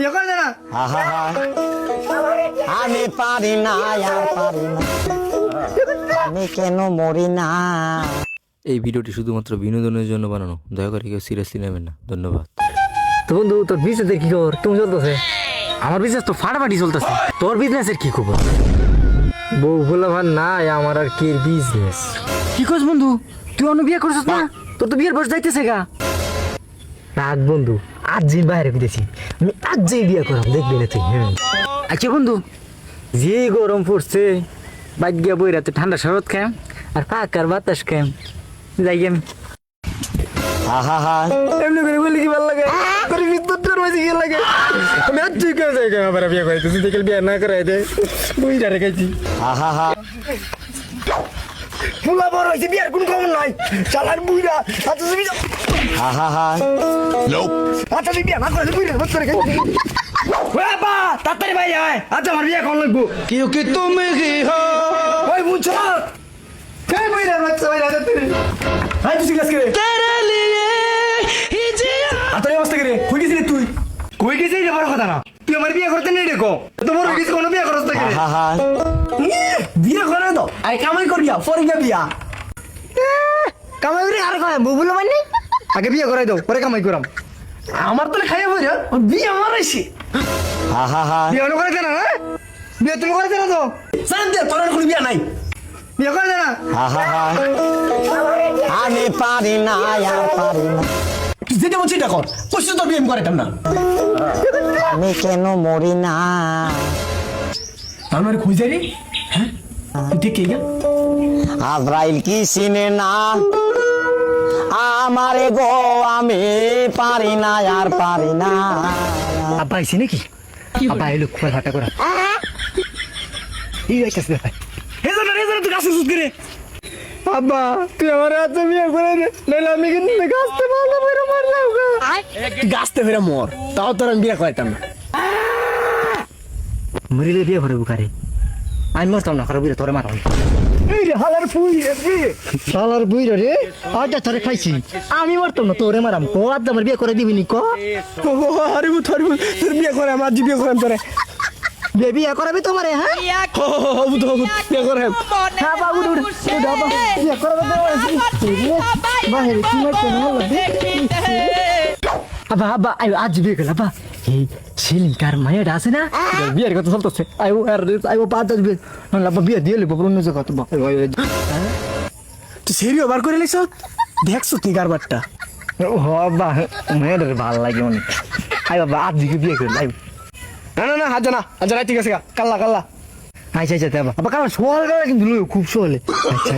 বিয়ে করে দে না আমি পারি না আর পারি না আমি কেন মরি না এই ভিডিওটি শুধুমাত্র বিনোদনের জন্য বানানো। দয়া করে কেউ সিরিয়াসলি নেবেন না। ধন্যবাদ। তো বন্ধু তোর বিজনেসের কি খবর? তুমি চলতেছে? আমার বিজনেস তো ফাটাফাটি চলতেছে। তোর বিজনেসের কি খবর? বউ বলে ভার নাই আমার আর কি বিজনেস কি করছ বন্ধু? তুই অন্য বিয়ে করছিস না? তোর তো বিয়ের বয়স যাইতেছে গা। রাগ বন্ধু আজ যে বাইরে বিদেছি আমি আজ বিয়ে করাম দেখবি না তুই হ্যাঁ। আচ্ছা বন্ধু যে গরম পড়ছে বাইক গিয়া বই রাতে ঠান্ডা শরৎ খাম আর পাকার বাতাস খাম যাই আমি। আহা এমনি করে বলি কি ভালো লাগে? কইছি কি লাগে। আমি আর ঠিক আছে আমার বিয়ে করাইতে? যদি কেল বিয়ে না করাই দে বুঝি যা রেখেছি আহা। হা পুলা বড় হয়েছে বিয়ার কোন খবর নাই। চালার বুইরা আচ্ছা তুমি আহা হা নোপ আচ্ছা তুমি বিয়া না করে বুইরা বস করে বাবা তাড়াতাড়ি ভাই আয়। আজ আমার বিয়ে কোন লাগবো? কিউ কি তুমি কি হো? ওই বুঝছ কে বুইরা বাচ্চা ভাই রাজা তুই আই তুই কাজ করে। তেরে লিয়ে হিজি আতারে অবস্থা করে গেছিলি তুই কই বড় কথা না তুই আমার বিয়ে করতে নেই দেখো। তো বড় কিছু কোনো বিয়ে করতে না আহা বিয়ে করে তো। আরে কামাই করি পরে গিয়ে বিয়া। কামাই করে আর কয় বউ বলে মানে? আগে বিয়ে করাই দাও পরে কামাই করাম। আমার তো খাইয়া বই বিয়ে আমার আইসি বিয়ে অন্য করে না? হ্যাঁ বিয়ে তুমি করে না তো? জান দে তোর কোনো বিয়ে নাই। বিয়ে করে না আমি পারি না আর পারি না। তুই যেটা বলছিস এটা কর। কইছিস তোর বিয়ে করাইতাম না। আমি কেন মরি না? আমার খুঁজে রে হ্যাঁ? তুই দেখে গেল আব্রাইল কি চিনে না? আমারে গো আমি পারি না আর পারি না। আব্বা আইসি নাকি? আব্বা এলো খুব ফাটা করা। এই যাইতেছে ভাই হে জানা তুই কাছে সুদ করে আব্বা তুই আমার এত বিয়ে করে দে নইলে আমি কিন্তু গাছতে ভালো করে মার যাব তুই গাছতে ফেরে মর তাও তোর আমি বিয়ে করাইতাম না। মরিলে বিয়ে করে? বুকারে আমি মরতাম না খারাপ তোরে মারাম এই রে হালার ফুই রে হালার বুই রে আটা তোরে খাইছি আমি মরতাম না তোরে মারাম। কো আজ আমার বিয়ে করে দিবি নি কো। আরে তোর বিয়ে করে আমার জি বিয়ে করাম তোরে। বিয়ে বিয়ে করাবি তোমারে হ্যাঁ? হো হো হো বুঝো বিয়ে করে হ্যাঁ বাবু উঠ উঠ বাবা বিয়ে করাবে তো বাহিরে কি মারতে না। হলো আবা আবা আই আজ বিয়ে করলা বা এই সেলিম কার মায়ের আছে না? বিয়ের কথা চলতেছে। I O R I O পাঁচ বিয়ে। না লাবা বিয়ে দিয়ে লিবো অন্য জায়গা তো তুই সেরিও বার করে লিস দেখছ তুই কারবারটা? ও বাবা মেয়েদের ভালো লাগে অনেক। আই বাবা আজ দিকে বিয়ে করল আই না না না হাজ না হাজ না ঠিক আছে গা। কাল্লা কাল্লা। আচ্ছা আচ্ছা দেবা আবার কারণ সোয়াল করা কিন্তু লইও, খুব সোয়ালে আচ্ছা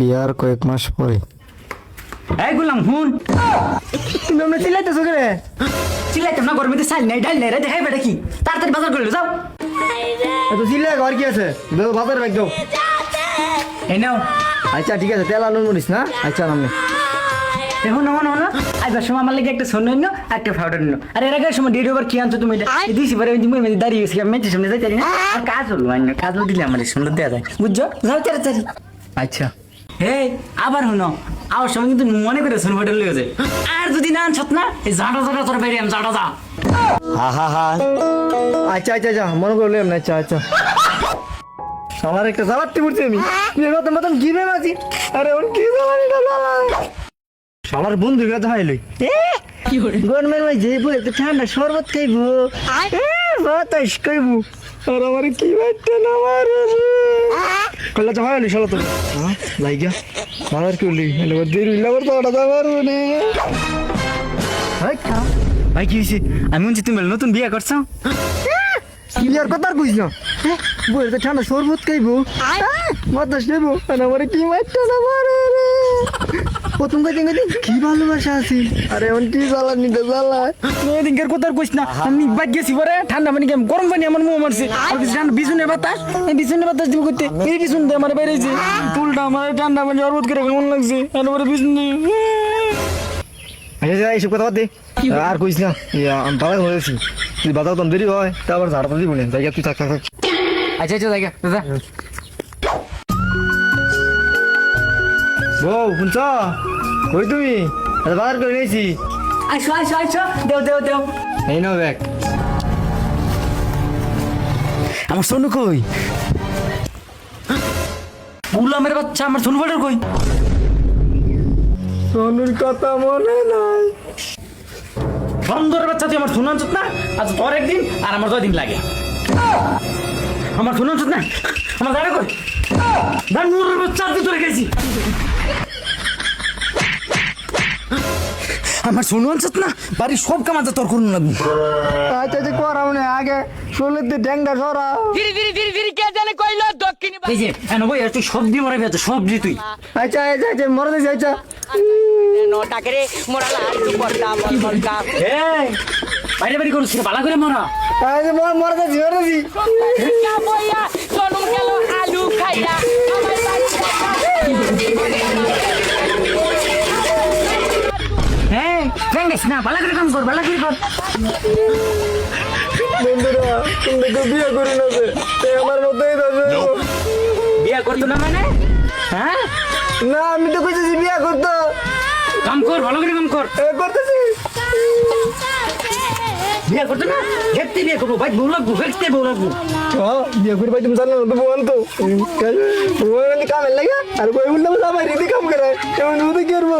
বিয়ার কয়েক মাস পরে। এই গুলাম হুন তুমি আমরা চিল্লাইতেছো কে চিল্লাইতাম না গরমে চাল নাই ডাল নাই রে দেখাই বেটা কি? তাড়াতাড়ি বাজার করে যাও। তো চিল্লাই ঘর কি আছে? দাও বাজার ব্যাগ দাও। এই নাও। আচ্ছা ঠিক আছে তেল আনুন মরিস না? আচ্ছা নামনে দেখুন না না আইবার সময় আমার লাগে একটা সোন নিন একটা পাউডার নিন আর এর আগের সময় ডেট ওভার কি আনছো তুমি? এটা দিছি পরে আমি মেয়ে দাঁড়িয়ে গেছি আমি মেয়ের সামনে যাইতে না। আর কাজ হলো আন্য কাজ দিলে আমার সুন্দর দেওয়া যায়। বুঝছ? যাও তাড়াতাড়ি আচ্ছা। হে আবার সময় কিন্তু মনে করে লেগেছে আর যদি না আনছত না এই জাটা জাটা তোর আমি জাটা যা। আচ্ছা আচ্ছা আচ্ছা মনে করলে না আচ্ছা আচ্ছা। আমার একটা জ্বালাতে পড়ছি আমি। মতন মতন গিরে আছি আরে ওর কি জ্বালানি এটা জ্বালা সবার বন্ধু কথা হইলই গরমের মাঝে যে বলে তো ঠান্ডা শরবত খাইবো। এ, বাতাস খাইবো। আর আমার কি বাচ্চা না মারে কল্লা তো হয়নি চলো তো হ্যাঁ লাইগা। মারার কি হলি এলে দেরি হইলে আবার তো ওটা মারবো নে। ভাই কি হয়েছে আমি শুনছি তুমি নতুন বিয়ে করছ? বিয়ার কথা আর বুঝলো বলে তো ঠান্ডা শরবত খাইবো। বাতাস নেব আর আমার কি মারটা না মারে প্রথম কাছে কাছে কি ভালোবাসা আছে। আরে এমন কি জ্বালা নিতে জ্বালা। এদিনকার কথা আর কইস না। আমি বাদ গেছি পরে ঠান্ডা পানি কেমন গরম পানি আমার মুখ মারছে। ঠান্ডা বিছুনের বাতাস? এই বিছুনের বাতাস দিব করতে এই বিছুন দিয়ে আমার ঠান্ডা পানি শরবত করে কেমন লাগছে। আর পরে বিছুন আচ্ছা এইসব কথা বাদ দে। আর কইস না ইয়া, আমি তুই বাধা তো দেরি হয় তা আবার ঝাড়া দিব না জায়গা তুই থাক। আচ্ছা আচ্ছা জায়গা দাদা বউ শুনছ? কই তুমি? বাজার করে নিয়েছি আইসো আইসো আইসো। দেও দেও দেও। এই নাও ব্যাগ। আমার সোনু কই? গুলামের বাচ্চা আমার সোনু পাউডার কই? সোনুর কথা মনে নাই। বন্দরের বাচ্চা তুই আমার সোনু আনছত না? আজ তোর একদিন আর আমার দিন লাগে। আমার শুনুন আনছত না আমার দাঁড়া কই ধানমুরের বাচ্চা তুই তোরে গেছি আমার সোনু আনছত না বাড়ির সব কাম আছে তোর করুন লাগবে আচ্ছা আচ্ছা করাও না আগে শোলেতে ড্যাংটা সরা ফিরি ফিরি ফিরি ফিরি কে জানে কইলো দক্ষিণ এই যে এনে বই তুই সবজি মরাবি আছে সবজি তুই আচ্ছা আচ্ছা আচ্ছা মরে দিছি আচ্ছা নটাকে রে মোরা লাড্ডু করতাম বলকা এই বাইরে বাড়ি করছিস ভালো করে মরা আচ্ছা মরে মরে দিছি মরে দিছি কা বইয়া চলুন গেল আলু খাইয়া। আমার এই ভেঙ্গেস না ভালো করে কাম কর ভালো করে কর। বন্ধুরা তুমি তো বিয়ে করি না যে। তাই আমার মতোই তো আছে। বিয়া করতো না মানে? হ্যাঁ? না আমি তো কইতেছি বিয়ে করতো। কাম কর ভালো করে কাম কর। করতেছি। বিয়া করতো না? দেখতে বিয়ে করব ভাই বউ লাগবো দেখতে বউ লাগবো। বিয়ে করে ভাই তুমি জানো না তো বল তো বল কামে লাগে? আর বললাম আমার রেডি কাম করে। এমন কি করব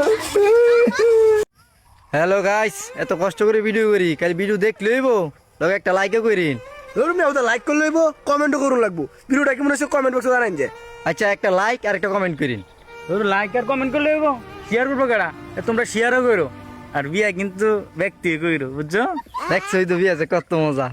হ্যালো গাইস এত কষ্ট করে ভিডিও করি কাল ভিডিও দেখ লইব লগে একটা লাইকও করিন। ধরুন ওটা লাইক করে লইব কমেন্টও করুন লাগবো। ভিডিওটা কেমন হয়েছে কমেন্ট বক্সে জানান যে। আচ্ছা একটা লাইক আর একটা কমেন্ট করিন। ধরুন লাইক আর কমেন্ট করলে হইব। শেয়ার করব কেডা? তোমরা শেয়ারও করো। আর বিয়া কিন্তু ব্যক্তি কইরো বুঝছ? দেখছ তো বিয়া আছে কত মজা।